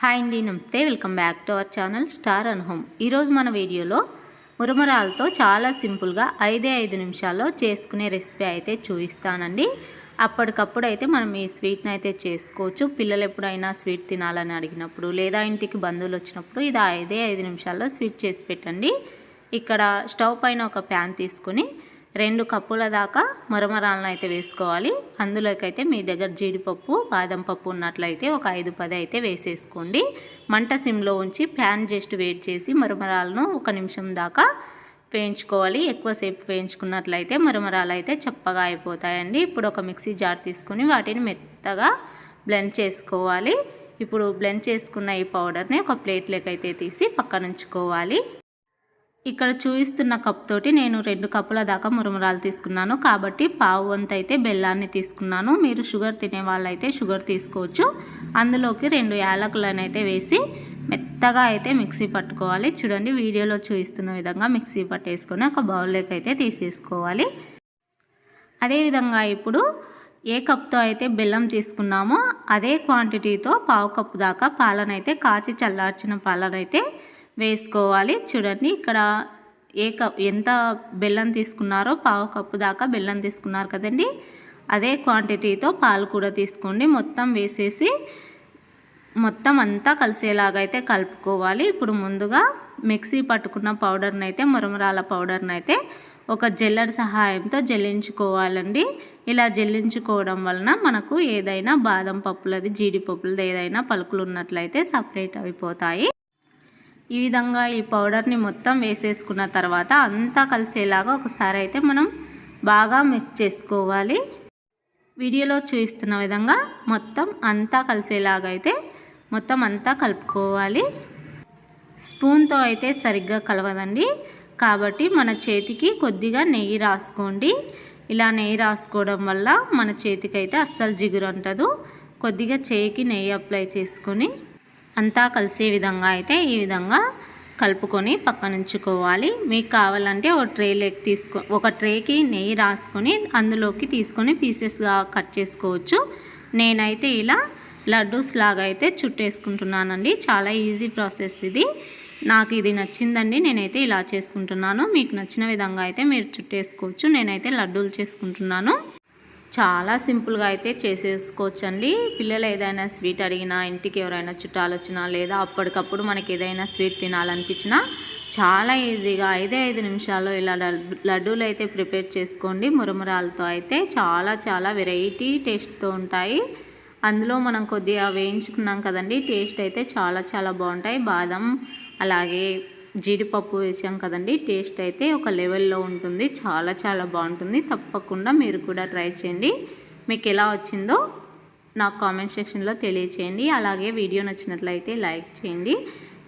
Hi అండి నమస్తే. Welcome back to our channel star and home. ఈరోజు మన వీడియోలో మురమరాలతో చాలా సింపుల్గా ఐదే ఐదు నిమిషాల్లో చేసుకునే రెసిపీ అయితే చూపిస్తానండి. అప్పటికప్పుడు అయితే మనం ఈ స్వీట్ని అయితే చేసుకోవచ్చు. పిల్లలు ఎప్పుడైనా స్వీట్ తినాలని అడిగినప్పుడు లేదా ఇంటికి బంధువులు వచ్చినప్పుడు ఇది ఐదే ఐదు నిమిషాల్లో స్వీట్ చేసి పెట్టండి. ఇక్కడ స్టవ్ పైన ఒక ప్యాన్ తీసుకుని రెండు కప్పుల దాకా మురమరాలను అయితే వేసుకోవాలి. అందులోకైతే మీ దగ్గర జీడిపప్పు బాదం పప్పు ఉన్నట్లయితే ఒక ఐదు పది అయితే వేసేసుకోండి. మంట సిమ్లో ఉంచి ప్యాన్ జస్ట్ వేట్ చేసి మురమరాలను ఒక నిమిషం దాకా వేయించుకోవాలి. ఎక్కువసేపు వేయించుకున్నట్లయితే మరమరాలు అయితే చప్పగా అయిపోతాయండి. ఇప్పుడు ఒక మిక్సీ జార్ తీసుకొని వాటిని మెత్తగా బ్లెండ్ చేసుకోవాలి. ఇప్పుడు బ్లెండ్ చేసుకున్న ఈ పౌడర్ని ఒక ప్లేట్లోకి అయితే తీసి పక్కన ఉంచుకోవాలి ఇక్కడ చూపిస్తున్న కప్ తోటి నేను రెండు కప్పుల దాకా మురుమురాలు తీసుకున్నాను. కాబట్టి పావు వంత అయితే బెల్లాన్ని తీసుకున్నాను. మీరు షుగర్ తినే వాళ్ళైతే షుగర్ తీసుకోవచ్చు. అందులోకి రెండు యాలకులను అయితే వేసి మెత్తగా అయితే మిక్సీ పట్టుకోవాలి. చూడండి వీడియోలో చూపిస్తున్న విధంగా మిక్సీ పట్టేసుకొని ఒక బౌల్లోకి అయితే తీసేసుకోవాలి. అదేవిధంగా ఇప్పుడు ఏ కప్తో అయితే బెల్లం తీసుకున్నామో అదే క్వాంటిటీతో పావు కప్పు దాకా పాలనైతే కాచి చల్లార్చిన పాలనైతే వేసుకోవాలి. చూడండి ఇక్కడ ఏ కప్ ఎంత బెల్లం తీసుకున్నారో పావు కప్పు దాకా బెల్లం తీసుకున్నారు కదండి. అదే క్వాంటిటీతో పాలు కూడా తీసుకోండి. మొత్తం వేసేసి మొత్తం అంతా కలిసేలాగా అయితే కలుపుకోవాలి. ఇప్పుడు ముందుగా మిక్సీ పట్టుకున్న పౌడర్ని అయితే మురమరాల పౌడర్ని అయితే ఒక జల్లెడ సహాయంతో జల్లించుకోవాలండి. ఇలా జల్లించుకోవడం వలన మనకు ఏదైనా బాదం పప్పులది జీడిపప్పులది ఏదైనా పలుకులు ఉన్నట్లయితే సపరేట్ అయిపోతాయి ఈ విధంగా ఈ పౌడర్ని మొత్తం వేసేసుకున్న తర్వాత అంతా కలిసేలాగా ఒకసారి అయితే మనం బాగా మిక్స్ చేసుకోవాలి. వీడియోలో చూపిస్తున్న విధంగా మొత్తం అంతా కలిసేలాగా అయితే మొత్తం అంతా కలుపుకోవాలి. స్పూన్తో అయితే సరిగ్గా కలవదండి. కాబట్టి మన చేతికి కొద్దిగా నెయ్యి రాసుకోండి. ఇలా నెయ్యి రాసుకోవడం వల్ల మన చేతికి అయితే అస్సలు జిగురు అంటదు కొద్దిగా చేయికి నెయ్యి అప్లై చేసుకొని అంతా కలిసే విధంగా అయితే ఈ విధంగా కలుపుకొని పక్కనుంచుకోవాలి. మీకు కావాలంటే ఒక ట్రేలోకి తీసుకో ఒక ట్రేకి నెయ్యి రాసుకొని అందులోకి తీసుకొని పీసెస్గా కట్ చేసుకోవచ్చు. నేనైతే ఇలా లడ్డూస్ లాగా అయితే చుట్టేసుకుంటున్నానండి. చాలా ఈజీ ప్రాసెస్ ఇది. నాకు ఇది నచ్చిందండి. నేనైతే ఇలా చేసుకుంటున్నాను. మీకు నచ్చిన విధంగా అయితే మీరు చుట్టేసుకోవచ్చు. నేనైతే లడ్డూలు చేసుకుంటున్నాను. చాలా సింపుల్గా అయితే చేసేసుకోవచ్చండి. పిల్లలు ఏదైనా స్వీట్ అడిగినా ఇంటికి ఎవరైనా చుట్టాలు వచ్చినా లేదా అప్పటికప్పుడు మనకి ఏదైనా స్వీట్ తినాలనిపించినా చాలా ఈజీగా ఐదే ఐదు నిమిషాల్లో ఇలా లడ్డూలు అయితే ప్రిపేర్ చేసుకోండి. మురమురాలతో అయితే చాలా చాలా వెరైటీ టేస్ట్తో ఉంటాయి. అందులో మనం కొద్దిగా వేయించుకున్నాం కదండి టేస్ట్ అయితే చాలా చాలా బాగుంటాయి. బాదం అలాగే జీడిపప్పు వేసాం కదండి. టేస్ట్ అయితే ఒక లెవెల్లో ఉంటుంది. చాలా చాలా బాగుంటుంది. తప్పకుండా మీరు కూడా ట్రై చేయండి. మీకు ఎలా వచ్చిందో నాకు కామెంట్ సెక్షన్లో తెలియచేయండి. అలాగే వీడియో నచ్చినట్లయితే లైక్ చేయండి.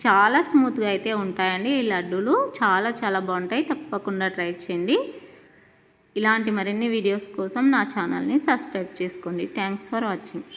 చాలా స్మూత్గా అయితే ఉంటాయండి ఈ లడ్డూలు. చాలా చాలా బాగుంటాయి. తప్పకుండా ట్రై చేయండి. ఇలాంటి మరిన్ని వీడియోస్ కోసం నా ఛానల్ని సబ్స్క్రైబ్ చేసుకోండి. Thanks for watching.